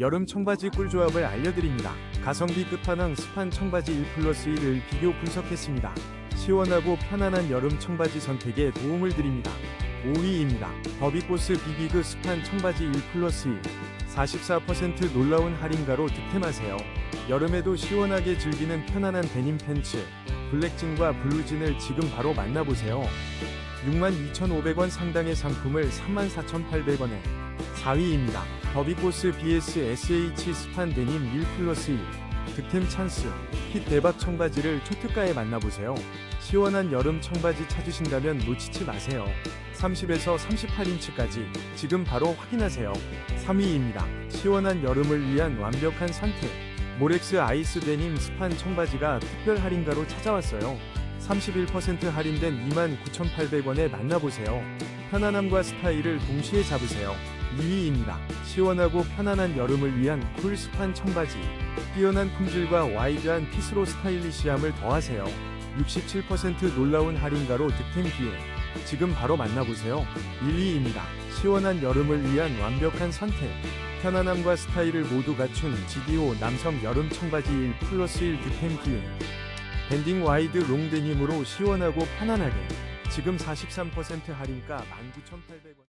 여름 청바지 꿀조합을 알려드립니다. 가성비 끝판왕 스판 청바지 1 플러스 1을 비교 분석했습니다. 시원하고 편안한 여름 청바지 선택에 도움을 드립니다. 5위입니다. 더비코스 비비그 스판 청바지 1 플러스 1 44% 놀라운 할인가로 득템하세요. 여름에도 시원하게 즐기는 편안한 데님 팬츠 블랙진과 블루진을 지금 바로 만나보세요. 62,500원 상당의 상품을 34,800원에 4위입니다. 더비코스 BS SH 스판 데님 1 플러스 1 득템 찬스 핏 대박 청바지를 초특가에 만나보세요. 시원한 여름 청바지 찾으신다면 놓치지 마세요. 30에서 38인치까지 지금 바로 확인하세요. 3위입니다. 시원한 여름을 위한 완벽한 선택. 모렉스 아이스 데님 스판 청바지가 특별 할인가로 찾아왔어요. 31% 할인된 29,800원에 만나보세요. 편안함과 스타일을 동시에 잡으세요. 2위입니다. 시원하고 편안한 여름을 위한 쿨 스판 청바지. 뛰어난 품질과 와이드한 핏으로 스타일리시함을 더하세요. 67% 놀라운 할인가로 득템 기회. 지금 바로 만나보세요. 1위입니다. 시원한 여름을 위한 완벽한 선택. 편안함과 스타일을 모두 갖춘 GDO 남성 여름 청바지 1 플러스 1 득템 기회. 밴딩 와이드 롱 데님으로 시원하고 편안하게. 지금 43% 할인가 19,800원.